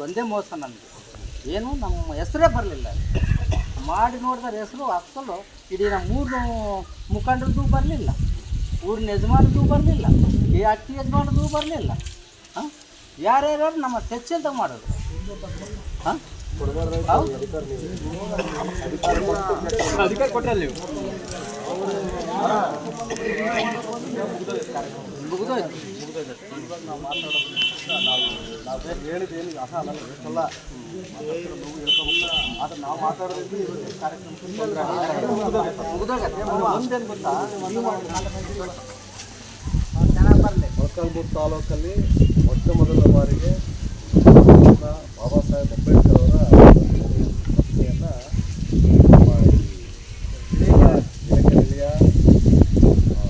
ಮಾಡಿದ್ದು ಒಂದೇ ಮೋಸ ನನಗೆ ಏನು ನಮ್ಮ ಹೆಸರೇ ಬರಲಿಲ್ಲ. ಮಾಡಿ ನೋಡಿದ್ರೆ ಹೆಸರು ಅಸಲು ಇಡೀ ನಮ್ಮ ಮೂರು ಮುಖಂಡರದ್ದು ಬರಲಿಲ್ಲ. ಊರಿನ ಯಜಮಾನದ್ದು ಬರಲಿಲ್ಲ. ಈ ಅಕ್ಕಿ ಯಜಮಾನದ್ದು ಬರಲಿಲ್ಲ. ಹಾಂ? ಯಾರ್ಯಾರು ನಮ್ಮ ಅಂತ ಮಾಡೋದು ಹಾಂ? ಅಧಿಕಾರ ಕೊಟ್ಟಲ್ಲ ನೀವು ಮುಗಿದೋಯ್ತು ಹೇಳಿದ್ದೇನು ಅಸ ಅಲ್ಲ ಎಷ್ಟಲ್ಲ ಆದ್ರೆ ನಾವು ಮಾತಾಡೋದ್ರಿಂದ ಗೊತ್ತಾ ಚೆನ್ನಾಗಿ ಬರಲಿ ಮೊಳಕಾಲ್ಮೂರು ತಾಲೂಕಲ್ಲಿ ಮೊಟ್ಟ ಮೊದಲ ಬಾರಿಗೆ ಬಾಬಾ ಸಾಹೇಬ್ ಅಂಬೇಡ್ಕರ್ ಅವರ ಆ,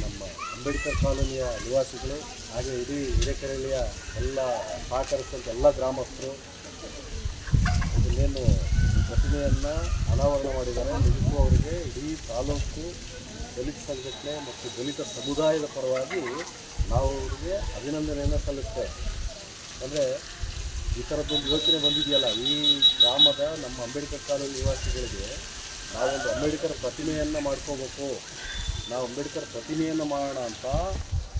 ನಮ್ಮ ಅಂಬೇಡ್ಕರ್ ಕಾಲೋನಿಯ ನಿವಾಸಿಗಳು ಹಾಗೆ ಇಡೀ ಹಿರೇಕೆರಳಿಯ ಎಲ್ಲ ಸಹಕರಿಸಿದಂಥ ಎಲ್ಲ ಗ್ರಾಮಸ್ಥರು ಇದನ್ನೇನು ಪ್ರತಿಮೆಯನ್ನು ಅನಾವರಣ ಮಾಡಿದ್ದಾರೆ. ನಿಜಕ್ಕೂ ಅವರಿಗೆ ಇಡೀ ತಾಲೂಕು ದಲಿತ ಸಂಘಟನೆ ಮತ್ತು ದಲಿತ ಸಮುದಾಯದ ಪರವಾಗಿ ನಾವು ಅವರಿಗೆ ಅಭಿನಂದನೆಯನ್ನು ಸಲ್ಲಿಸ್ತೇವೆ. ಅಂದರೆ ಈ ಥರದ್ದೊಂದು ಯೋಚನೆ ಬಂದಿದೆಯಲ್ಲ, ಈ ಗ್ರಾಮದ ನಮ್ಮ ಅಂಬೇಡ್ಕರ್ ಕಾಲೋನಿ ನಿವಾಸಿಗಳಿಗೆ ನಾವೊಂದು ಅಂಬೇಡ್ಕರ್ ಪ್ರತಿಮೆಯನ್ನು ಮಾಡ್ಕೋಬೇಕು. ನಾವು ಅಂಬೇಡ್ಕರ್ ಪ್ರತಿಮೆಯನ್ನು ಮಾಡೋಣ ಅಂತ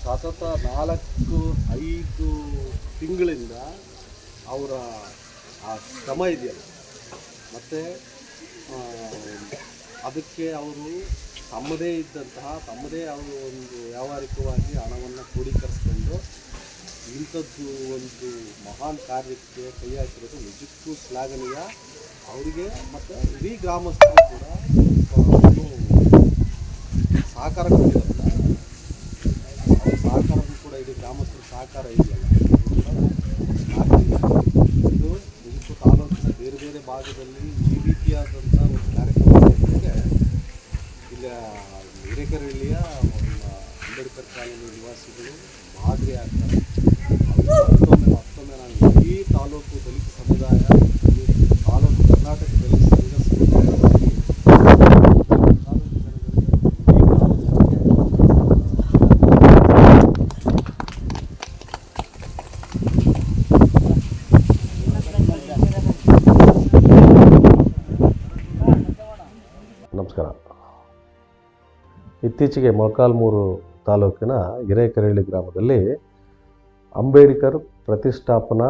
ಸತತ ನಾಲ್ಕು, ಐದು ತಿಂಗಳಿಂದ ಅವರ, ಆ, ಶ್ರಮ ಇದೆಯಲ್ಲ. ಮತ್ತು ಅದಕ್ಕೆ ಅವರು ತಮ್ಮದೇ ಇದ್ದಂತಹ, ತಮ್ಮದೇ ಅವರು ಒಂದು ವ್ಯಾವಹಾರಿಕವಾಗಿ ಹಣವನ್ನು ಕ್ರೋಢೀಕರಿಸ್ಕೊಂಡು ಇಂಥದ್ದು ಒಂದು ಮಹಾನ್ ಕಾರ್ಯಕ್ಕೆ ಕೈ ಹಾಕಿರೋದು ನಿಜಕ್ಕೂ ಶ್ಲಾಘನೀಯ. ಅವರಿಗೆ ಮತ್ತು ಇಡೀ ಗ್ರಾಮಸ್ಥರು ಕೂಡ ಸಹಕಾರ ಕೊಟ್ಟಿದ್ದಾರಲ್ಲ ಅವ್ರ ಸಹಕಾರನೂ ಕೂಡ ಇದೆ, ಗ್ರಾಮಸ್ಥರ ಸಹಕಾರ ಇದೆಯಲ್ಲ ಇದು. ಇದು ತಾಲೂಕಿನ ಬೇರೆ ಬೇರೆ ಭಾಗದಲ್ಲಿ ಈ ರೀತಿಯಾದಂಥ ಒಂದು ಕಾರ್ಯಕ್ರಮಕ್ಕೆ ಇಲ್ಲಿ ಒಂದು ಅಂಬೇಡ್ಕರ್ ಕಾಲೋನಿ ನಿವಾಸಿಗಳು ಮಾದರಿ ಆಗ್ತಾರೆ ಮತ್ತೊಮ್ಮೆ ಮತ್ತೊಮ್ಮೆ ನಾನು ಇಡೀ ತಾಲೂಕು ದಲಿತ ಸಮುದಾಯ ತಾಲೂಕು ಕರ್ನಾಟಕ ದಲಿತ ಸಂಘ ಸಮುದಾಯವಾಗಿ ತಾಲೂಕು ಜನಗಳಿಗೆ ಇಡೀ ಗ್ರಾಮಸ್ಥರಿಗೆ ನಮಸ್ಕಾರ ಇತ್ತೀಚೆಗೆ ಮೊಳಕಾಲ್ಮೂರು ತಾಲೂಕಿನ ಹಿರೇಕರಹಳ್ಳಿ ಗ್ರಾಮದಲ್ಲಿ ಅಂಬೇಡ್ಕರ್ ಪ್ರತಿಷ್ಠಾಪನಾ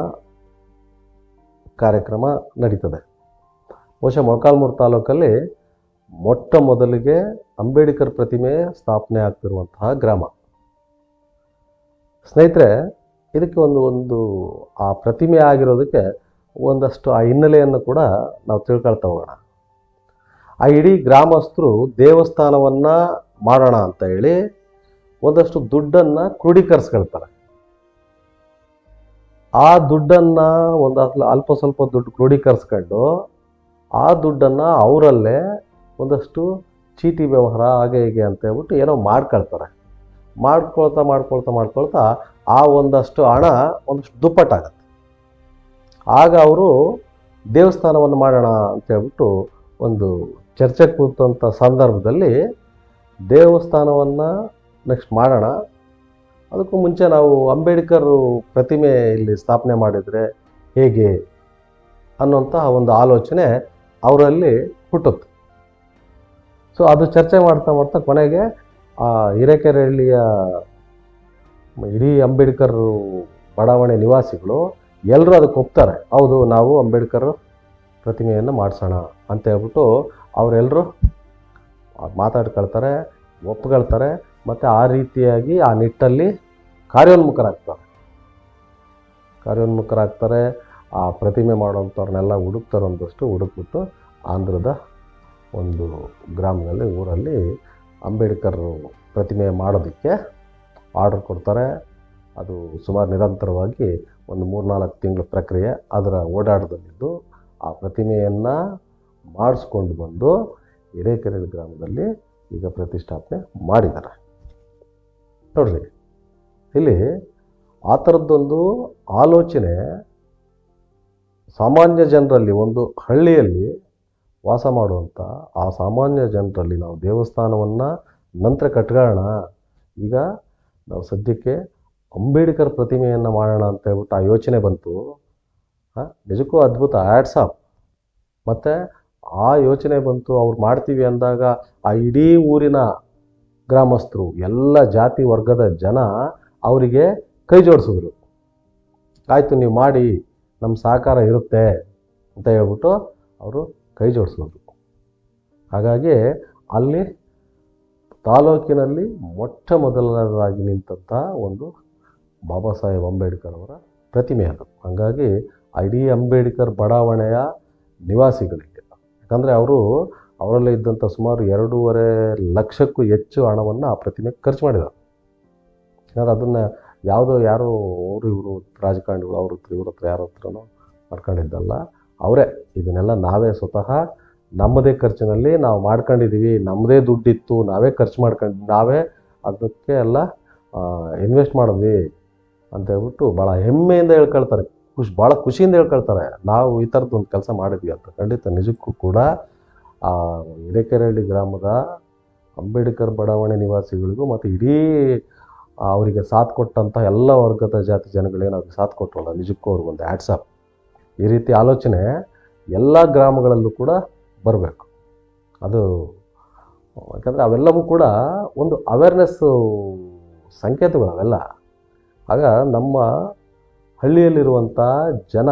ಕಾರ್ಯಕ್ರಮ ನಡೀತದೆ. ಬಹುಶಃ ಮೊಳಕಾಲ್ಮೂರು ತಾಲೂಕಲ್ಲಿ ಮೊಟ್ಟ ಮೊದಲಿಗೆ ಅಂಬೇಡ್ಕರ್ ಪ್ರತಿಮೆ ಸ್ಥಾಪನೆ ಆಗ್ತಿರುವಂತಹ ಗ್ರಾಮ. ಸ್ನೇಹಿತರೆ, ಇದಕ್ಕೆ ಒಂದು ಒಂದು, ಆ ಪ್ರತಿಮೆ ಆಗಿರೋದಕ್ಕೆ ಒಂದಷ್ಟು ಆ ಹಿನ್ನೆಲೆಯನ್ನು ಕೂಡ ನಾವು ತಿಳ್ಕೊಳ್ತಾ ಹೋಗೋಣ. ಆ ಇಡೀ ಗ್ರಾಮಸ್ಥರು ದೇವಸ್ಥಾನವನ್ನ ಮಾಡೋಣ ಅಂತ ಹೇಳಿ ಒಂದಷ್ಟು ದುಡ್ಡನ್ನ ಕ್ರೋಢೀಕರಿಸ್ಕೊಳ್ತಾರೆ ಆ ದುಡ್ಡನ್ನ ಒಂದು ಅಲ್ಪ- ಸ್ವಲ್ಪ ದುಡ್ಡು ಕ್ರೋಢೀಕರಿಸ್ಕೊಂಡು ಆ ದುಡ್ಡನ್ನ ಅವರಲ್ಲೇ ಒಂದಷ್ಟು ಚೀಟಿ ವ್ಯವಹಾರ ಹಾಗೆ ಹೀಗೆ ಅಂತ ಹೇಳ್ಬಿಟ್ಟು ಏನೋ ಮಾಡ್ಕೊಳ್ತಾರೆ. ಮಾಡ್ಕೊಳ್ತಾ ಮಾಡ್ಕೊಳ್ತಾ ಮಾಡ್ಕೊಳ್ತಾ ಆ ಒಂದಷ್ಟು ಹಣ ಒಂದಷ್ಟು ದುಪ್ಪಟ್ಟಾಗತ್ತೆ. ಆಗ ಅವರು ದೇವಸ್ಥಾನವನ್ನು ಮಾಡೋಣ ಅಂತ ಹೇಳ್ಬಿಟ್ಟು ಒಂದು ಚರ್ಚೆ ಕೂತಂಥ ಸಂದರ್ಭದಲ್ಲಿ ದೇವಸ್ಥಾನವನ್ನು ನೆಕ್ಸ್ಟ್ ಮಾಡೋಣ. ಅದಕ್ಕೂ ಮುಂಚೆ ನಾವು ಅಂಬೇಡ್ಕರ್ ಪ್ರತಿಮೆ ಇಲ್ಲಿ ಸ್ಥಾಪನೆ ಮಾಡಿದರೆ ಹೇಗೆ ಅನ್ನೋಂತಹ ಒಂದು ಆಲೋಚನೆ ಅವರಲ್ಲಿ ಹುಟ್ಟುತ್ತೆ. ಸೊ ಅದು ಚರ್ಚೆ ಮಾಡ್ತಾ ಮಾಡ್ತಾ ಕೊನೆಗೆ, ಆ ಹಿರೇಕೆರೆಹಳ್ಳಿಯ ಇಡೀ ಅಂಬೇಡ್ಕರ್ ಬಡಾವಣೆ ನಿವಾಸಿಗಳು ಎಲ್ಲರೂ ಅದಕ್ಕೆ ಒಪ್ತಾರೆ, ಹೌದು, ನಾವು ಅಂಬೇಡ್ಕರ್ ಪ್ರತಿಮೆಯನ್ನು ಮಾಡಿಸೋಣ ಅಂತ ಹೇಳ್ಬಿಟ್ಟು ಅವರೆಲ್ಲರೂ ಮಾತಾಡ್ಕೊಳ್ತಾರೆ, ಒಪ್ಕೊಳ್ತಾರೆ, ಮತ್ತು ಆ ರೀತಿಯಾಗಿ ಆ ನಿಟ್ಟಲ್ಲಿ ಕಾರ್ಯೋನ್ಮುಖರಾಗ್ತಾರೆ. ಕಾರ್ಯೋನ್ಮುಖರಾಗ್ತಾರೆ, ಆ ಪ್ರತಿಮೆ ಮಾಡೋಂಥವ್ರನ್ನೆಲ್ಲ ಹುಡುಕ್ತಾರೆ ಒಂದಷ್ಟು, ಹುಡುಕ್ಬಿಟ್ಟು ಆಂಧ್ರದ ಒಂದು ಗ್ರಾಮದಲ್ಲಿ, ಊರಲ್ಲಿ ಅಂಬೇಡ್ಕರ್ ಪ್ರತಿಮೆ ಮಾಡೋದಕ್ಕೆ ಆರ್ಡರ್ ಕೊಡ್ತಾರೆ. ಅದು ಸುಮಾರು ನಿರಂತರವಾಗಿ ಒಂದು ಮೂರ್ನಾಲ್ಕು ತಿಂಗಳ ಪ್ರಕ್ರಿಯೆ ಅದರ ಓಡಾಟದಲ್ಲಿದ್ದು ಆ ಪ್ರತಿಮೆಯನ್ನು ಮಾಡಿಸ್ಕೊಂಡು ಬಂದು ಹಿರೇಕೆರೆ ಗ್ರಾಮದಲ್ಲಿ ಈಗ ಪ್ರತಿಷ್ಠಾಪನೆ ಮಾಡಿದ್ದಾರೆ. ನೋಡ್ರಿ, ಇಲ್ಲಿ ಆ ಥರದ್ದೊಂದು ಆಲೋಚನೆ ಸಾಮಾನ್ಯ ಜನರಲ್ಲಿ ಒಂದು ಹಳ್ಳಿಯಲ್ಲಿ ವಾಸ ಮಾಡುವಂಥ ಆ ಸಾಮಾನ್ಯ ಜನರಲ್ಲಿ ನಾವು ದೇವಸ್ಥಾನವನ್ನು ನಂತರ ಕಟ್ಕೊಳ್ಳೋಣ ಈಗ ನಾವು ಸದ್ಯಕ್ಕೆ ಅಂಬೇಡ್ಕರ್ ಪ್ರತಿಮೆಯನ್ನು ಮಾಡೋಣ ಅಂತ ಹೇಳ್ಬಿಟ್ಟು ಆ ಯೋಚನೆ ಬಂತು. ನಿಜಕ್ಕೂ ಅದ್ಭುತ ಆ್ಯಡ್ಸ್ ಆಫ್. ಮತ್ತು ಆ ಯೋಚನೆ ಬಂತು, ಅವ್ರು ಮಾಡ್ತೀವಿ ಅಂದಾಗ ಆ ಇಡೀ ಊರಿನ ಗ್ರಾಮಸ್ಥರು, ಎಲ್ಲ ಜಾತಿ ವರ್ಗದ ಜನ ಅವರಿಗೆ ಕೈ ಜೋಡಿಸಿದ್ರು. ಆಯಿತು, ನೀವು ಮಾಡಿ ನಮ್ಮ ಸಹಕಾರ ಇರುತ್ತೆ ಅಂತ ಹೇಳ್ಬಿಟ್ಟು ಅವರು ಕೈ ಜೋಡಿಸಿದ್ರು. ಹಾಗಾಗಿ ಅಲ್ಲಿ ತಾಲೂಕಿನಲ್ಲಿ ಮೊಟ್ಟ ಮೊದಲನೇದಾಗಿ ನಿಂತಂಥ ಒಂದು ಬಾಬಾ ಸಾಹೇಬ್ ಅಂಬೇಡ್ಕರ್ ಅವರ ಪ್ರತಿಮೆ ಅದು ಹಾಗಾಗಿ ಇಡೀ ಅಂಬೇಡ್ಕರ್ ಬಡಾವಣೆಯ ನಿವಾಸಿಗಳಿಗೆ ಯಾಕಂದರೆ ಅವರು ಅವರಲ್ಲೇ ಇದ್ದಂಥ ಸುಮಾರು ಎರಡೂವರೆ ಲಕ್ಷಕ್ಕೂ ಹೆಚ್ಚು ಹಣವನ್ನು ಆ ಪ್ರತಿಮೆಗೆ ಖರ್ಚು ಮಾಡಿದ್ದಾರೆ ಯಾಕಂದ್ರೆ ಅದನ್ನು ಯಾವುದೋ ಯಾರೋ ಅವರು ಇವರು ರಾಜಕಾರಣಿಗಳು ಅವ್ರ ಹತ್ರ, ಇವ್ರ ಹತ್ರ, ಯಾರ ಹತ್ರನೋ ಮಾಡ್ಕೊಂಡಿದ್ದಲ್ಲ, ಅವರೇ. ಇದನ್ನೆಲ್ಲ ನಾವೇ ಸ್ವತಃ ನಮ್ಮದೇ ಖರ್ಚಿನಲ್ಲಿ ನಾವು ಮಾಡ್ಕೊಂಡಿದ್ದೀವಿ ನಮ್ಮದೇ ದುಡ್ಡಿತ್ತು, ನಾವೇ ಖರ್ಚು ಮಾಡ್ಕೊಂಡು, ನಾವೇ ಅದಕ್ಕೆ ಎಲ್ಲ ಇನ್ವೆಸ್ಟ್ ಮಾಡಿದ್ವಿ ಅಂತ ಹೇಳ್ಬಿಟ್ಟು ಭಾಳ ಹೆಮ್ಮೆಯಿಂದ ಹೇಳ್ಕೊಳ್ತಾರೆ. ಖುಷಿ, ಭಾಳ ಖುಷಿಯಿಂದ ಹೇಳ್ಕೊಳ್ತಾರೆ. ನಾವು ಈ ಥರದ್ದು ಒಂದು ಕೆಲಸ ಮಾಡಿದ್ವಿ ಅಂತ. ಖಂಡಿತ ನಿಜಕ್ಕೂ ಕೂಡ, ಆ ಹಿರೇಕೆರಳ್ಳಿ ಗ್ರಾಮದ ಅಂಬೇಡ್ಕರ್ ಬಡಾವಣೆ ನಿವಾಸಿಗಳಿಗೂ ಮತ್ತು ಇಡೀ ಅವರಿಗೆ ಸಾಥ್ ಕೊಟ್ಟಂಥ ಎಲ್ಲ ವರ್ಗದ ಜಾತಿ ಜನಗಳೇನು ಅವ್ರಿಗೆ ಸಾಥ್ ಕೊಟ್ಟರಲ್ಲ ನಿಜಕ್ಕೂ ಅವ್ರಿಗೊಂದು ಆ್ಯಡ್ಸಪ್ ಈ ರೀತಿ ಆಲೋಚನೆ ಎಲ್ಲ ಗ್ರಾಮಗಳಲ್ಲೂ ಕೂಡ ಬರಬೇಕು. ಅದು, ಯಾಕಂದರೆ ಅವೆಲ್ಲವೂ ಕೂಡ ಒಂದು ಅವೇರ್ನೆಸ್ಸು ಸಂಕೇತಗಳು ಅವೆಲ್ಲ. ಆಗ ನಮ್ಮ ಹಳ್ಳಿಯಲ್ಲಿರುವಂಥ ಜನ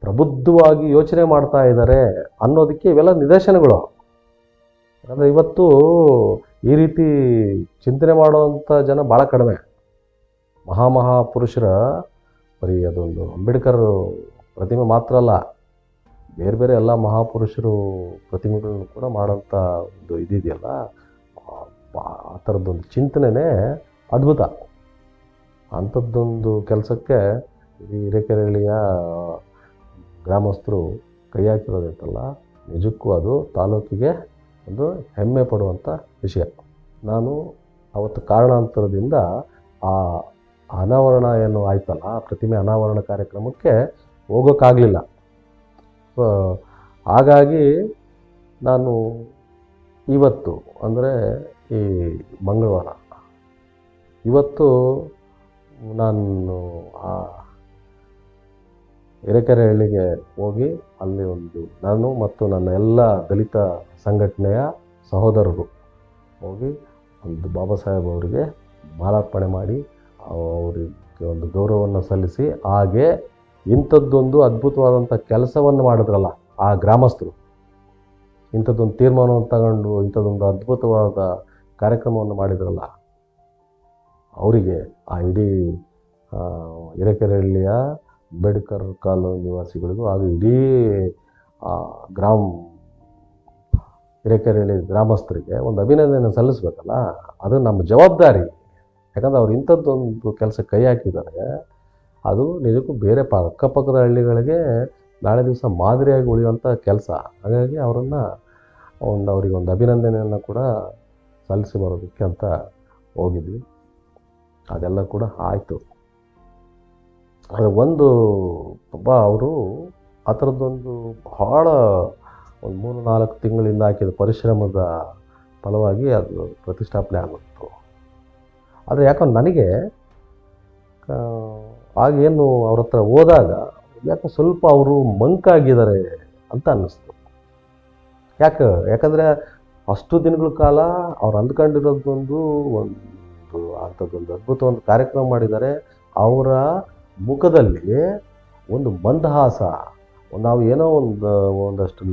ಪ್ರಬುದ್ಧವಾಗಿ ಯೋಚನೆ ಮಾಡ್ತಾ ಇದ್ದಾರೆ ಅನ್ನೋದಕ್ಕೆ ಇವೆಲ್ಲ ನಿದರ್ಶನಗಳು. ಅಂದರೆ ಇವತ್ತು ಈ ರೀತಿ ಚಿಂತನೆ ಮಾಡುವಂಥ ಜನ ಭಾಳ ಕಡಿಮೆ. ಮಹಾಮಹಾ ಪುರುಷರ ಬರೀ ಅದೊಂದು ಅಂಬೇಡ್ಕರ್ ಪ್ರತಿಮೆ ಮಾತ್ರ ಅಲ್ಲ, ಬೇರೆ ಬೇರೆ ಎಲ್ಲ ಮಹಾಪುರುಷರು ಪ್ರತಿಮೆಗಳನ್ನು ಕೂಡ ಮಾಡೋಂಥ ಒಂದು ಇದಿದೆಯಲ್ಲ, ಆ- ಥರದ್ದೊಂದು ಚಿಂತನೆನೇ ಅದ್ಭುತ. ಅಂಥದ್ದೊಂದು ಕೆಲಸಕ್ಕೆ ಈ ಹಿರೇಕೆರಳಿಯ ಗ್ರಾಮಸ್ಥರು ಕೈ ಹಾಕಿರೋದೈತಲ್ಲ ನಿಜಕ್ಕೂ ಅದು ತಾಲೂಕಿಗೆ ಒಂದು ಹೆಮ್ಮೆ ಪಡುವಂಥ ವಿಷಯ. ನಾನು ಅವತ್ತು ಕಾರಣಾಂತರದಿಂದ ಆ ಅನಾವರಣ ಏನು ಆಯ್ತಲ್ಲ, ಆ ಪ್ರತಿಮೆ ಅನಾವರಣ ಕಾರ್ಯಕ್ರಮಕ್ಕೆ ಹೋಗೋಕ್ಕಾಗಲಿಲ್ಲ. ಸೊ ಹಾಗಾಗಿ ನಾನು ಇವತ್ತು, ಅಂದರೆ ಈ ಮಂಗಳವಾರ, ಇವತ್ತು ನಾನು ಆ ಹಿರೇಕೆರೆಹಳ್ಳಿಗೆ ಹೋಗಿ ಅಲ್ಲಿ ಒಂದು ನಾನು ಮತ್ತು ನನ್ನ ಎಲ್ಲ ದಲಿತ ಸಂಘಟನೆಯ ಸಹೋದರರು ಹೋಗಿ ಒಂದು ಬಾಬಾ ಸಾಹೇಬ್ ಅವರಿಗೆ ಮಾಲಾರ್ಪಣೆ ಮಾಡಿ ಅವರಿಗೆ ಒಂದು ಗೌರವವನ್ನು ಸಲ್ಲಿಸಿ, ಹಾಗೆ ಇಂಥದ್ದೊಂದು ಅದ್ಭುತವಾದಂಥ ಕೆಲಸವನ್ನು ಮಾಡಿದ್ರಲ್ಲ ಆ ಗ್ರಾಮಸ್ಥರು. ಇಂಥದ್ದೊಂದು ತೀರ್ಮಾನವನ್ನು ತಗೊಂಡು ಇಂಥದ್ದೊಂದು ಅದ್ಭುತವಾದ ಕಾರ್ಯಕ್ರಮವನ್ನು ಮಾಡಿದ್ರಲ್ಲ ಅವರಿಗೆ ಆ ಇಡೀ ಹಿರೇಕೆರೆಹಳ್ಳಿಯ ಅಂಬೇಡ್ಕರ್ ಕಾಲು ನಿವಾಸಿಗಳಿಗೂ ಅದು ಇಡೀ ಗ್ರಾಮ ಹಿರೇಕೆರಹಳ್ಳಿ ಗ್ರಾಮಸ್ಥರಿಗೆ ಒಂದು ಅಭಿನಂದನೆ ಸಲ್ಲಿಸ್ಬೇಕಲ್ಲ? ಅದು ನಮ್ಮ ಜವಾಬ್ದಾರಿ. ಯಾಕಂದರೆ ಅವ್ರು ಇಂಥದ್ದೊಂದು ಕೆಲಸ ಕೈ ಹಾಕಿದ್ದಾರೆ. ಅದು ನಿಜಕ್ಕೂ ಬೇರೆ ಪ, ಅಕ್ಕಪಕ್ಕದ ಹಳ್ಳಿಗಳಿಗೆ ನಾಳೆ ದಿವಸ ಮಾದರಿಯಾಗಿ ಉಳಿಯುವಂಥ ಕೆಲಸ. ಹಾಗಾಗಿ ಅವರನ್ನು ಒಂದು, ಅವರಿಗೆ ಒಂದು ಅಭಿನಂದನೆಯನ್ನು ಕೂಡ ಸಲ್ಲಿಸಿ ಬರೋದಕ್ಕೆ ಅಂತ ಹೋಗಿದ್ವಿ. ಅದೆಲ್ಲ ಕೂಡ ಆಯಿತು. ಆದರೆ ಒಂದು ಪಾಪ ಅವರು ಆ ಥರದ್ದೊಂದು ಭಾಳ ಒಂದು ಮೂರು ನಾಲ್ಕು ತಿಂಗಳಿಂದ ಹಾಕಿದ ಪರಿಶ್ರಮದ ಫಲವಾಗಿ ಅದು ಪ್ರತಿಷ್ಠಾಪನೆ ಆಗುತ್ತೆ. ಆದರೆ ಯಾಕಂದ್ರೆ ನನಗೆ ಆಗೇನು ಅವ್ರ ಹತ್ರ ಹೋದಾಗ ಯಾಕೋ ಸ್ವಲ್ಪ ಅವರು ಮಂಕಾಗಿದ್ದಾರೆ ಅಂತ ಅನ್ನಿಸ್ತು. ಯಾಕೆ, ಯಾಕಂದರೆ ಅಷ್ಟು ದಿನಗಳ ಕಾಲ ಅವ್ರು ಅಂದ್ಕೊಂಡಿರೋದೊಂದು ಒಂದು ಅಂಥದ್ದೊಂದು ಅದ್ಭುತ ಒಂದು ಕಾರ್ಯಕ್ರಮ ಮಾಡಿದ್ದಾರೆ. ಅವರ ಮುಖದಲ್ಲಿ ಒಂದು ಮಂದಹಾಸ, ನಾವು ಏನೋ ಒಂದು, ಒಂದಷ್ಟು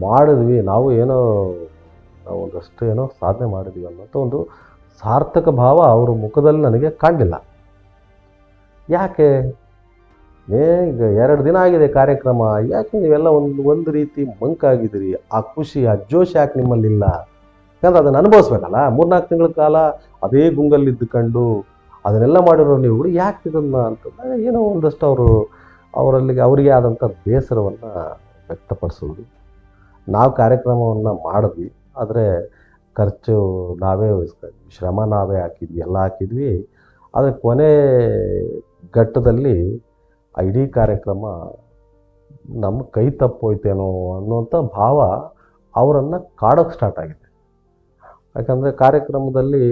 ಮಾಡಿದ್ವಿ, ನಾವು ಏನೋ ಒಂದಷ್ಟು ಏನೋ ಸಾಧನೆ ಮಾಡಿದ್ವಿ ಅನ್ನೋಂಥ ಒಂದು ಸಾರ್ಥಕ ಭಾವ ಅವರ ಮುಖದಲ್ಲಿ ನನಗೆ ಕಾಣಲಿಲ್ಲ. ಯಾಕೆ? ಏ, ಈಗ ಎರಡು ದಿನ ಆಗಿದೆ ಕಾರ್ಯಕ್ರಮ, ಯಾಕೆ ನೀವೆಲ್ಲ ಒಂದು ಒಂದು ರೀತಿ ಮಂಕಾಗಿದ್ದೀರಿ? ಆ ಖುಷಿ, ಆ ಜೋಶ್ ಯಾಕೆ ನಿಮ್ಮಲ್ಲಿಲ್ಲ? ಯಾಕಂದ್ರೆ ಅದನ್ನು ಅನುಭವಿಸ್ಬೇಕಲ್ಲ? ಮೂರ್ನಾಲ್ಕು ತಿಂಗಳ ಕಾಲ ಅದೇ ಗುಂಗಲ್ಲಿ ಇದ್ದುಕೊಂಡು ಅದನ್ನೆಲ್ಲ ಮಾಡಿರೋ ನೀವು ಯಾಕೆ ಇದನ್ನು ಅಂತಂದ್ರೆ ಏನೋ ಒಂದಷ್ಟು ಅವರು ಅವರಲ್ಲಿಗೆ ಅವರಿಗೆ ಆದಂಥ ಬೇಸರವನ್ನು ವ್ಯಕ್ತಪಡಿಸೋದು ನಾವು ಕಾರ್ಯಕ್ರಮವನ್ನು ಮಾಡಿದ್ವಿ, ಆದರೆ ಖರ್ಚು ನಾವೇ ವಹಿಸ್ಕೊಂಡ್ವಿ ಶ್ರಮ ನಾವೇ ಹಾಕಿದ್ವಿ, ಎಲ್ಲ ಹಾಕಿದ್ವಿ. ಆದರೆ ಕೊನೆ ಘಟ್ಟದಲ್ಲಿ ಇಡೀ ಕಾರ್ಯಕ್ರಮ ನಮ್ಮ ಕೈ ತಪ್ಪೋಯ್ತೇನೋ ಅನ್ನುವಂಥ ಭಾವ ಅವರನ್ನು ಕಾಡೋಕ್ಕೆ ಸ್ಟಾರ್ಟ್ ಆಗಿದೆ ಯಾಕಂದರೆ ಕಾರ್ಯಕ್ರಮದಲ್ಲಿ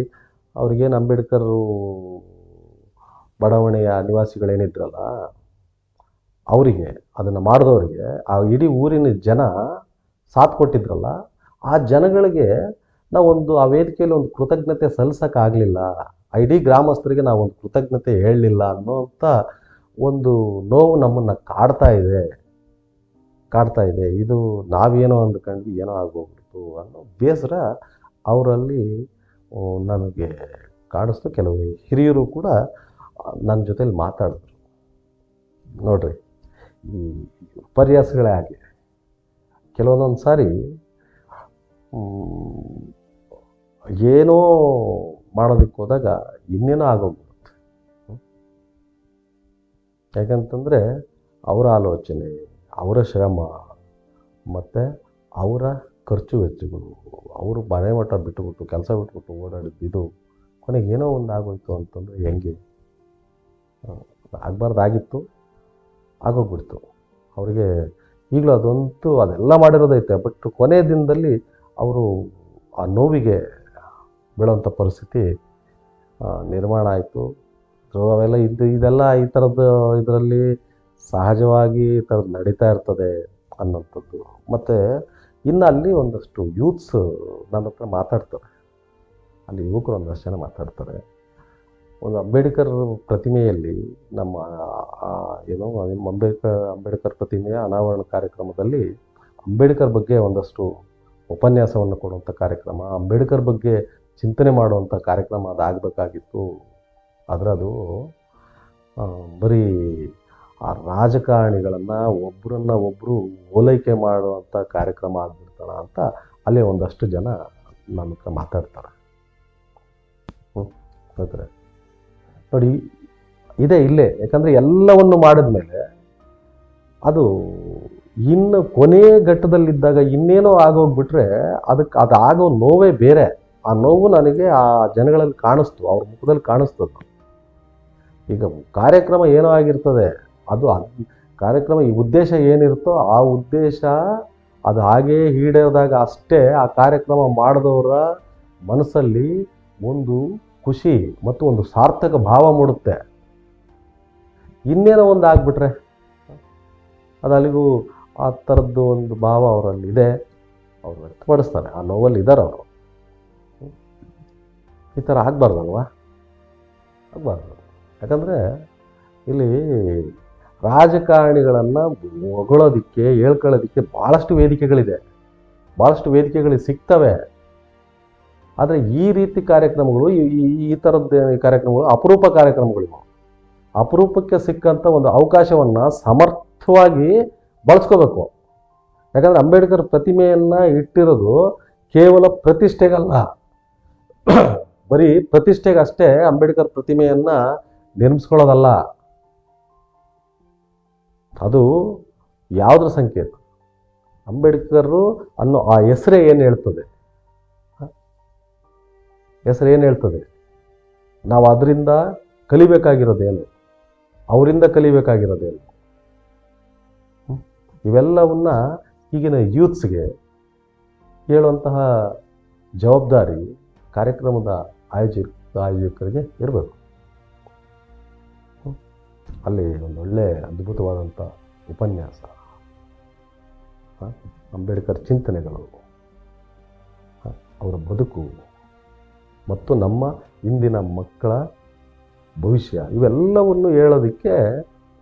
ಅವ್ರಿಗೇನು ಅಂಬೇಡ್ಕರ್ ಬಡಾವಣೆಯ ನಿವಾಸಿಗಳೇನಿದ್ರಲ್ಲ, ಅವರಿಗೆ, ಅದನ್ನು ಮಾಡಿದವರಿಗೆ, ಆ ಇಡೀ ಊರಿನ ಜನ ಸಾಥ್ ಕೊಟ್ಟಿದ್ರಲ್ಲ, ಆ ಜನಗಳಿಗೆ ನಾವೊಂದು, ಆ ವೇದಿಕೆಯಲ್ಲಿ ಒಂದು ಕೃತಜ್ಞತೆ ಸಲ್ಲಿಸೋಕ್ಕಾಗಲಿಲ್ಲ ಆ ಇಡೀ ಗ್ರಾಮಸ್ಥರಿಗೆ ನಾವೊಂದು ಕೃತಜ್ಞತೆ ಹೇಳಲಿಲ್ಲ ಅನ್ನೋಂಥ ಒಂದು ನೋವು ನಮ್ಮನ್ನು ಕಾಡ್ತಾ ಇದೆ ಕಾಡ್ತಾ ಇದೆ. ಇದು ನಾವೇನೋ ಅಂದ್ಕೊಂಡ್ವಿ ಏನೋ ಆಗೋಗ್ಬಿಡ್ತು ಅನ್ನೋ ಬೇಸರ ಅವರಲ್ಲಿ ನನಗೆ ಕಾಣಿಸ್ತು. ಕೆಲವು ಹಿರಿಯರು ಕೂಡ ನನ್ನ ಜೊತೇಲಿ ಮಾತಾಡಿದ್ರು. ನೋಡ್ರಿ, ಈ ಉಪನ್ಯಾಸಗಳೇ ಹಾಗೆ. ಕೆಲವೊಂದೊಂದು ಸಾರಿ ಏನೋ ಮಾಡೋದಕ್ಕೆ ಹೋದಾಗ ಇನ್ನೇನೋ ಆಗೋಗ್ಬಿಡುತ್ತೆ. ಯಾಕಂತಂದರೆ, ಅವರ ಆಲೋಚನೆ, ಅವರ ಶ್ರಮ, ಮತ್ತು ಅವರ ಖರ್ಚು ವೆಚ್ಚಗಳು, ಅವರು ಮನೆ ಮಠ ಬಿಟ್ಟುಬಿಟ್ಟು ಕೆಲಸ ಬಿಟ್ಬಿಟ್ಟು ಓಡಾಡಿದ್ದು ಇದು, ಕೊನೆಗೆ ಏನೋ ಒಂದು ಆಗೋಯಿತು ಅಂತಂದರೆ ಹೆಂಗೆ? ಆಗಬಾರ್ದಾಗಿತ್ತು, ಆಗೋಗ್ಬಿಡ್ತು. ಅವರಿಗೆ ಈಗಲೂ ಅದಂತೂ ಅದೆಲ್ಲ ಮಾಡಿರೋದೈತೆ ಬಟ್ ಕೊನೆಯ ದಿನದಲ್ಲಿ ಅವರು ಆ ನೋವಿಗೆ ಬೀಳೋಂಥ ಪರಿಸ್ಥಿತಿ ನಿರ್ಮಾಣ ಆಯಿತು. ಸೊ ಅವೆಲ್ಲ ಇದು, ಇದೆಲ್ಲ ಈ ಥರದ ಇದರಲ್ಲಿ ಸಹಜವಾಗಿ ಈ ಥರದ್ದು ನಡೀತಾ ಇರ್ತದೆ ಅನ್ನೋಂಥದ್ದು. ಮತ್ತು ಇನ್ನು ಅಲ್ಲಿ ಒಂದಷ್ಟು ಯೂತ್ಸ್ ನನ್ನ ಹತ್ರ ಮಾತಾಡ್ತಾರೆ. ಅಲ್ಲಿ ಯುವಕರು ಒಂದಷ್ಟು ಜನ ಮಾತಾಡ್ತಾರೆ. ಒಂದು ಅಂಬೇಡ್ಕರ್ ಪ್ರತಿಮೆಯಲ್ಲಿ ನಮ್ಮ ಏನು ನಿಮ್ಮ ಅಂಬೇಡ್ಕರ್ ಅಂಬೇಡ್ಕರ್ ಪ್ರತಿಮೆಯ ಅನಾವರಣ ಕಾರ್ಯಕ್ರಮದಲ್ಲಿ ಅಂಬೇಡ್ಕರ್ ಬಗ್ಗೆ ಒಂದಷ್ಟು ಉಪನ್ಯಾಸವನ್ನು ಕೊಡುವಂಥ ಕಾರ್ಯಕ್ರಮ ಅಂಬೇಡ್ಕರ್ ಬಗ್ಗೆ ಚಿಂತನೆ ಮಾಡುವಂಥ ಕಾರ್ಯಕ್ರಮ ಅದಾಗಬೇಕಾಗಿತ್ತು. ಆದರೆ ಅದು ಆ, ಬರೀ ಆ ರಾಜಕಾರಣಿಗಳನ್ನು ಒಬ್ಬರನ್ನ ಒಬ್ಬರು ಓಲೈಕೆ ಮಾಡುವಂಥ ಕಾರ್ಯಕ್ರಮ ಆಗ್ಬಿಡ್ತಾಳ ಅಂತ ಅಲ್ಲಿ ಒಂದಷ್ಟು ಜನ ನನ್ನ ಹತ್ರ ಮಾತಾಡ್ತಾರೆ. ಹ್ಞೂ ನೋಡಿ, ಇದೆ ಇಲ್ಲೇ, ಯಾಕಂದರೆ ಎಲ್ಲವನ್ನು ಮಾಡಿದ್ಮೇಲೆ ಅದು ಇನ್ನು ಕೊನೆ ಘಟ್ಟದಲ್ಲಿದ್ದಾಗ ಇನ್ನೇನೋ ಆಗೋಗ್ಬಿಟ್ರೆ ಅದಕ್ಕೆ ಅದು ಆಗೋ ನೋವೇ ಬೇರೆ. ಆ ನೋವು ನನಗೆ ಆ ಜನಗಳಲ್ಲಿ ಕಾಣಿಸ್ತು, ಅವ್ರ ಮುಖದಲ್ಲಿ ಕಾಣಿಸ್ತದ್ದು. ಈಗ ಕಾರ್ಯಕ್ರಮ ಏನೋ ಆಗಿರ್ತದೆ. ಅದು ಕಾರ್ಯಕ್ರಮ ಈ ಉದ್ದೇಶ ಏನಿರುತ್ತೋ ಆ ಉದ್ದೇಶ ಅದು ಹಾಗೇ ಈಡೇರಿದಾಗ ಅಷ್ಟೇ ಆ ಕಾರ್ಯಕ್ರಮ ಮಾಡಿದವರ ಮನಸ್ಸಲ್ಲಿ ಒಂದು ಖುಷಿ ಮತ್ತು ಒಂದು ಸಾರ್ಥಕ ಭಾವ ಮೂಡುತ್ತೆ. ಇನ್ನೇನೋ ಒಂದು ಆಗ್ಬಿಟ್ರೆ ಅದು ಅಲ್ಲಿಗೂ ಆ ಥರದ್ದು ಒಂದು ಭಾವ ಅವರಲ್ಲಿ ಇದೆ, ಅವರು ವ್ಯಕ್ತಪಡಿಸ್ತಾರೆ. ಆ ನೋವಲ್ಲಿ ಇದ್ದಾರೆ ಅವರು. ಈ ಥರ ಆಗಬಾರ್ದಲ್ವಾ? ಆಗಬಾರ್ದು. ಯಾಕಂದರೆ ಇಲ್ಲಿ ರಾಜಕಾರಣಿಗಳನ್ನು ಹೊಗಳೋದಕ್ಕೆ, ಹೇಳ್ಕೊಳ್ಳೋದಕ್ಕೆ ಭಾಳಷ್ಟು ವೇದಿಕೆಗಳಿದೆ. ಭಾಳಷ್ಟು ವೇದಿಕೆಗಳು ಸಿಗ್ತವೆ. ಆದರೆ ಈ ರೀತಿ ಕಾರ್ಯಕ್ರಮಗಳು, ಈ- ಈ ಥರದ ಕಾರ್ಯಕ್ರಮಗಳು ಅಪರೂಪ ಕಾರ್ಯಕ್ರಮಗಳು ಅಪರೂಪಕ್ಕೆ ಸಿಕ್ಕಂಥ ಒಂದು ಅವಕಾಶವನ್ನು ಸಮರ್ಥವಾಗಿ ಬಳಸ್ಕೋಬೇಕು. ಯಾಕಂದರೆ ಅಂಬೇಡ್ಕರ್ ಪ್ರತಿಮೆಯನ್ನು ಇಟ್ಟಿರೋದು ಕೇವಲ ಪ್ರತಿಷ್ಠೆಗಲ್ಲ. ಬರೀ ಪ್ರತಿಷ್ಠೆಗಷ್ಟೇ ಅಂಬೇಡ್ಕರ್ ಪ್ರತಿಮೆಯನ್ನು ನಿರ್ಮಿಸ್ಕೊಳ್ಳೋದಲ್ಲ. ಅದು ಯಾವುದ್ರ ಸಂಕೇತ? ಅಂಬೇಡ್ಕರ್ರು ಅನ್ನೋ ಆ ಹೆಸರೇ ಏನು ಹೇಳ್ತದೆ? ಹೆಸರು ಏನು ಹೇಳ್ತದೆ? ನಾವು ಅದರಿಂದ ಕಲಿಬೇಕಾಗಿರೋದೇನು? ಅವರಿಂದ ಕಲಿಬೇಕಾಗಿರೋದೇನು? ಇವೆಲ್ಲವನ್ನ ಈಗಿನ ಯೂತ್ಸ್ಗೆ ಹೇಳುವಂತಹ ಜವಾಬ್ದಾರಿ ಕಾರ್ಯಕ್ರಮದ ಆಯೋಜಕ ಆಯೋಜಕರಿಗೆ ಇರಬೇಕು. ಅಲ್ಲಿ ಒಂದೊಳ್ಳೆ ಅದ್ಭುತವಾದಂಥ ಉಪನ್ಯಾಸ? ಅಂಬೇಡ್ಕರ್ ಚಿಂತನೆಗಳು? ಅವರ ಬದುಕು ಮತ್ತು ನಮ್ಮ ಇಂದಿನ ಮಕ್ಕಳ ಭವಿಷ್ಯ ಇವೆಲ್ಲವನ್ನು ಹೇಳೋದಕ್ಕೆ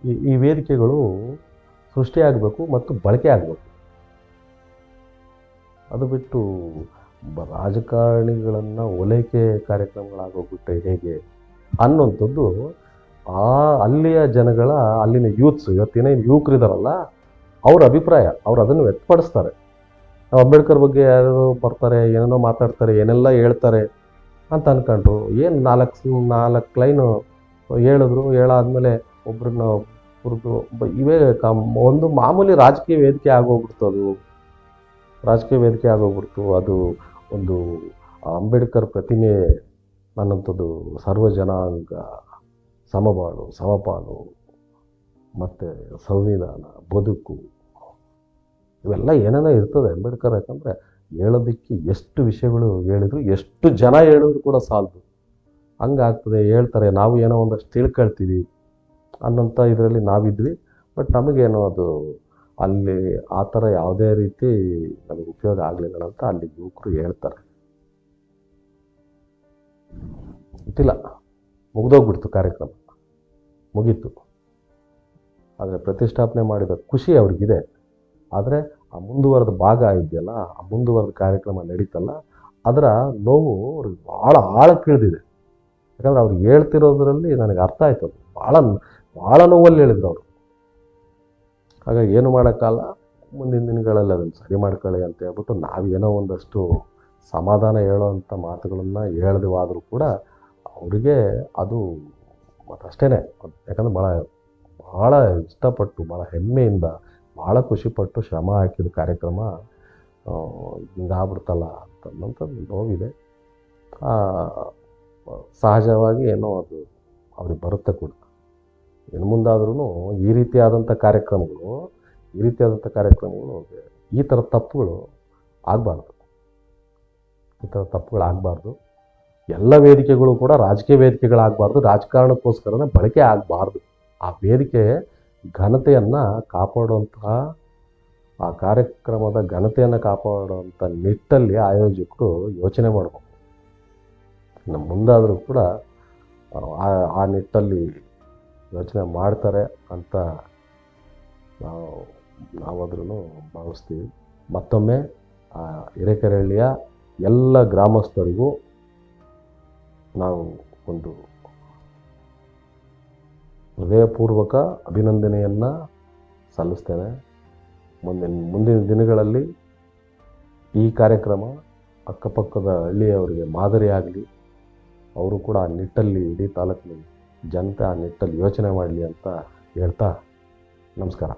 ಈ ಈ ವೇದಿಕೆಗಳು ಸೃಷ್ಟಿಯಾಗಬೇಕು ಮತ್ತು ಬಳಕೆ ಆಗಬೇಕು ಅದು ಬಿಟ್ಟು ರಾಜಕಾರಣಿಗಳನ್ನು ಓಲೈಕೆ ಕಾರ್ಯಕ್ರಮಗಳಾಗೋಗ್ಬಿಟ್ರೆ ಹೇಗೆ ಅನ್ನೋಂಥದ್ದು ಆ ಅಲ್ಲಿಯ ಜನಗಳ, ಅಲ್ಲಿನ ಯೂತ್ಸ್ ಇವತ್ತಿನ ಯುವಕರಿದಾರಲ್ಲ, ಅವ್ರ ಅಭಿಪ್ರಾಯ, ಅವ್ರು ಅದನ್ನು ವ್ಯಕ್ತಪಡಿಸ್ತಾರೆ. ಅಂಬೇಡ್ಕರ್ ಬಗ್ಗೆ ಯಾರು ಬರ್ತಾರೆ, ಏನೇನೋ ಮಾತಾಡ್ತಾರೆ, ಏನೆಲ್ಲ ಹೇಳ್ತಾರೆ ಅಂತ ಅನ್ಕೊಂಡ್ರು, ಏನು ನಾಲ್ಕು ನಾಲ್ಕು ಲೈನು ಹೇಳಿದ್ರು, ಹೇಳಾದ್ಮೇಲೆ ಒಬ್ರನ್ನ ಒಬ್ರದ್ದು ಇವೇ ಕಮ್, ಒಂದು ಮಾಮೂಲಿ ರಾಜಕೀಯ ವೇದಿಕೆ ಆಗೋಗ್ಬಿಡ್ತು ಅದು. ರಾಜಕೀಯ ವೇದಿಕೆ ಆಗೋಗ್ಬಿಡ್ತು. ಅದು ಒಂದು ಅಂಬೇಡ್ಕರ್ ಪ್ರತಿಮೆ ನನ್ನಂಥದ್ದು ಸರ್ವ ಜನಾಂಗ ಸಮಬಾಳು, ಸಮಪಾಲು, ಮತ್ತು ಸಂವಿಧಾನ, ಬದುಕು, ಇವೆಲ್ಲ ಏನೇನೋ ಇರ್ತದೆ ಅಂಬೇಡ್ಕರ್, ಯಾಕಂದರೆ ಹೇಳೋದಕ್ಕೆ ಎಷ್ಟು ವಿಷಯಗಳು ಹೇಳಿದ್ರು ಎಷ್ಟು ಜನ ಹೇಳಿದ್ರು ಕೂಡ ಸಾಲದು. ಹಂಗಾಗ್ತದೆ, ಹೇಳ್ತಾರೆ, ನಾವು ಏನೋ ಒಂದಷ್ಟು ತಿಳ್ಕೊಳ್ತೀವಿ ಅನ್ನೋಂಥ ಇದರಲ್ಲಿ ನಾವಿದ್ವಿ. ಬಟ್ ನಮಗೇನೋ ಅದು ಅಲ್ಲಿ ಆ ಥರ ಯಾವುದೇ ರೀತಿ ನಮಗೆ ಉಪಯೋಗ ಆಗಲಿಲ್ಲ ಅಂತ ಅಲ್ಲಿ ಯುವಕರು ಹೇಳ್ತಾರೆ. ಗೊತ್ತಿಲ್ಲ. ಮುಗ್ದೋಗ್ಬಿಡ್ತು ಕಾರ್ಯಕ್ರಮ. ಮುಗೀತು. ಆದರೆ ಪ್ರತಿಷ್ಠಾಪನೆ ಮಾಡಿದ ಖುಷಿ ಅವ್ರಿಗಿದೆ. ಆದರೆ ಆ ಮುಂದುವರೆದ ಭಾಗ ಇದೆಯಲ್ಲ, ಆ ಮುಂದುವರೆದ ಕಾರ್ಯಕ್ರಮ ನಡೀತಲ್ಲ, ಅದರ ನೋವು ಅವ್ರಿಗೆ ಭಾಳ ಆಳಕ್ಕೆ ಇಳಿದಿದೆ ಯಾಕಂದ್ರೆ ಅವ್ರು ಹೇಳ್ತಿರೋದ್ರಲ್ಲಿ ನನಗೆ ಅರ್ಥ ಆಯ್ತು ಅದು. ಭಾಳ ಭಾಳ ನೋವಲ್ಲಿ ಹೇಳಿದ್ರು ಅವರು. ಹಾಗಾಗಿ ಏನು ಮಾಡೋಕ್ಕಲ್ಲ ಮುಂದಿನ ದಿನಗಳಲ್ಲಿ ಅದನ್ನು ಸರಿ ಮಾಡ್ಕೊಳ್ಳಿ ಅಂತ ಹೇಳ್ಬಿಟ್ಟು ನಾವೇನೋ ಒಂದಷ್ಟು ಸಮಾಧಾನ ಹೇಳೋವಂಥ ಮಾತುಗಳನ್ನು ಹೇಳ್ದೇವಾದರೂ ಕೂಡ ಅವರಿಗೆ ಅದು ಮತ್ತು ಅಷ್ಟೇ ಯಾಕಂದ್ರೆ ಭಾಳ ಭಾಳ ಇಷ್ಟಪಟ್ಟು ಭಾಳ ಹೆಮ್ಮೆಯಿಂದ ಭಾಳ ಖುಷಿಪಟ್ಟು ಶ್ರಮ ಹಾಕಿದ ಕಾರ್ಯಕ್ರಮ ಹಿಂಗಾಗ್ಬಿಡ್ತಲ್ಲ ಅಂತನ್ನೋಂಥದ್ದು ನೋವಿದೆ. ಸಹಜವಾಗಿ ಏನೋ ಅದು ಅವ್ರಿಗೆ ಬರುತ್ತೆ ಕೂಡ. ಇನ್ನು ಮುಂದಾದ್ರೂ ಈ ರೀತಿಯಾದಂಥ ಕಾರ್ಯಕ್ರಮಗಳು, ಈ ರೀತಿಯಾದಂಥ ಕಾರ್ಯಕ್ರಮಗಳು ಈ ಥರ ತಪ್ಪುಗಳು ಆಗಬಾರ್ದು. ಈ ಥರ ತಪ್ಪುಗಳು ಆಗಬಾರ್ದು. ಎಲ್ಲ ವೇದಿಕೆಗಳು ಕೂಡ ರಾಜಕೀಯ ವೇದಿಕೆಗಳಾಗಬಾರ್ದು, ರಾಜಕಾರಣಕ್ಕೋಸ್ಕರನೇ ಬಳಕೆ ಆಗಬಾರ್ದು. ಆ ವೇದಿಕೆ ಘನತೆಯನ್ನು ಕಾಪಾಡುವಂತಹ, ಆ ಕಾರ್ಯಕ್ರಮದ ಘನತೆಯನ್ನು ಕಾಪಾಡುವಂಥ ನಿಟ್ಟಲ್ಲಿ ಆಯೋಜಕರು ಯೋಚನೆ ಮಾಡಬೇಕು. ಇನ್ನು ಮುಂದಾದರೂ ಕೂಡ ಆ ನಿಟ್ಟಲ್ಲಿ ಯೋಚನೆ ಮಾಡ್ತಾರೆ ಅಂತ ನಾವು ನಾವಾದ್ರೂ ಭಾವಿಸ್ತೀವಿ. ಮತ್ತೊಮ್ಮೆ ಆ ಹಿರೇಕೆರಹಳ್ಳಿಯ ಎಲ್ಲ ಗ್ರಾಮಸ್ಥರಿಗೂ ನಾವು ಒಂದು ಹೃದಯಪೂರ್ವಕ ಅಭಿನಂದನೆಯನ್ನು ಸಲ್ಲಿಸ್ತೇವೆ. ಮುಂದಿನ ಮುಂದಿನ ದಿನಗಳಲ್ಲಿ ಈ ಕಾರ್ಯಕ್ರಮ ಅಕ್ಕಪಕ್ಕದ ಹಳ್ಳಿಯವರಿಗೆ ಮಾದರಿಯಾಗಲಿ, ಅವರು ಕೂಡ ಆ ನಿಟ್ಟಲ್ಲಿ, ಇಡೀ ತಾಲೂಕಿನ ಜನತೆ ಆ ನಿಟ್ಟಲ್ಲಿ ಯೋಚನೆ ಮಾಡಲಿ ಅಂತ ಹೇಳ್ತಾ ನಮಸ್ಕಾರ.